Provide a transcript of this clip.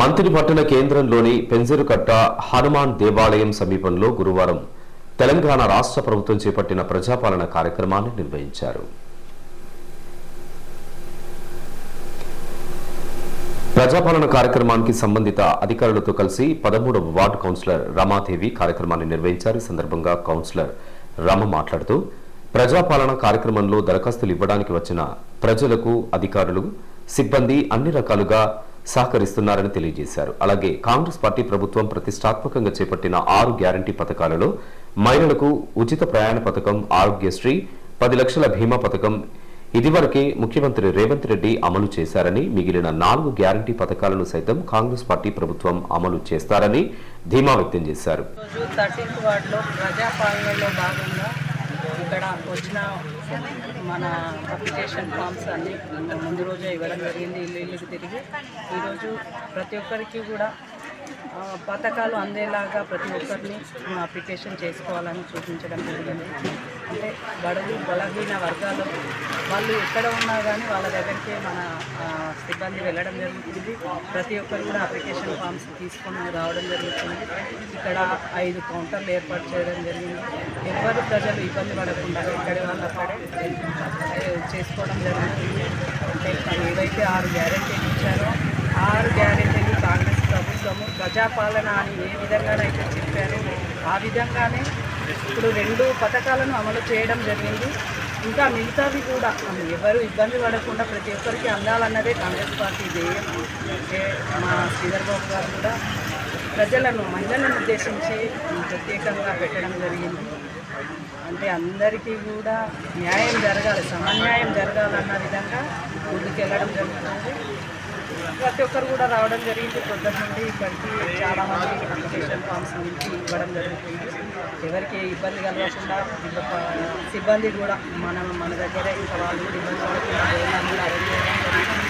మంత్రిపట్టణ కేంద్రంలోని పెంజరుకట్ట హనుమాన్ దేవాలయం సమీపంలో గురువారం తెలంగాణ రాష్ట్ర ప్రభుత్వం చేపట్టిన ప్రజాపాలన కార్యక్రమాన్ని నిర్వహించారు. ప్రజాపాలన కార్యక్రమానికి సంబంధిత అధికారులతో కలిసి పదమూడవ వార్డు కౌన్సిలర్ రమాదేవి కార్యక్రమాన్ని నిర్వహించారు. ఈ సందర్భంగా కౌన్సిలర్ రమ మాట్లాడుతూ ప్రజాపాలన కార్యక్రమంలో దరఖాస్తులు ఇవ్వడానికి వచ్చిన ప్రజలకు అధికారులు సిబ్బంది అన్ని రకాలుగా సహకరిస్తున్నారని తెలియజేశారు. అలాగే కాంగ్రెస్ పార్టీ ప్రభుత్వం ప్రతిష్టాత్మకంగా చేపట్టిన ఆరు గ్యారంటీ పథకాలలో మహిళలకు ఉచిత ప్రయాణ పథకం ఆరోగ్యశ్రీ పది లక్షల బీమా పథకం ఇదివరకే ముఖ్యమంత్రి రేవంత్ రెడ్డి అమలు చేశారని మిగిలిన నాలుగు గ్యారంటీ పథకాలను సైతం కాంగ్రెస్ పార్టీ ప్రభుత్వం అమలు చేస్తారని ధీమా వ్యక్తం చేశారు. ఇక్కడ వచ్చిన మన అప్లికేషన్ ఫామ్స్ అన్నీ ముందు రోజే ఇవ్వడం జరిగింది ఇల్లు ఇల్లుకి తిరిగి. ఈరోజు ప్రతి ఒక్కరికి కూడా పథకాలు అందేలాగా ప్రతి ఒక్కరిని అప్లికేషన్ చేసుకోవాలని సూచించడం జరిగింది. అంటే బడుగు బలహీన వర్గాలు వాళ్ళు ఎక్కడ ఉన్నా కానీ వాళ్ళ దగ్గరికి మన సిబ్బంది వెళ్ళడం జరుగుతుంది. ప్రతి ఒక్కరు కూడా అప్లికేషన్ ఫామ్స్ తీసుకొని రావడం జరుగుతుంది. ఇక్కడ ఐదు కౌంటర్లు ఏర్పాటు చేయడం జరిగింది. ఎవరు ప్రజలు ఇబ్బంది పడకుండా ఎక్కడి వాళ్ళు అక్కడే చేసుకోవడం జరుగుతుంది. అంటే ఏవైతే ఆరు గ్యారెంటీ ఇచ్చారో ఆ ఆరు గ్యారెంటీలు కాంగ్రెస్ ప్రభుత్వము ప్రజాపాలన అని ఏ విధంగానైతే చెప్పారో ఆ విధంగానే ఇప్పుడు రెండు పథకాలను అమలు చేయడం జరిగింది. ఇంకా మిగతావి కూడా ఎవరు ఇబ్బంది పడకుండా ప్రతి ఒక్కరికి అందాలన్నదే కాంగ్రెస్ పార్టీ ధ్యేయం. అంటే మా శ్రీధర్ బాబు గారు కూడా ప్రజలను మహిళలను ఉద్దేశించి ప్రత్యేకంగా పెట్టడం జరిగింది. అంటే అందరికీ కూడా న్యాయం జరగాలి సమన్యాయం జరగాలన్న విధంగా ముందుకెళ్ళడం జరుగుతుంది. ప్రతి ఒక్కరు కూడా రావడం జరిగింది. పొద్దున్న నుండి ఇక్కడికి చాలా మంది అప్లికేషన్ ఫామ్స్ నుంచి ఇవ్వడం జరుగుతుంది. ఎవరికి ఇబ్బంది కలగకుండా సిబ్బంది కూడా మనం మన దగ్గరే ఇంకా వాళ్ళు ఇబ్బంది పడకుండా అరేంజ్ చేయడం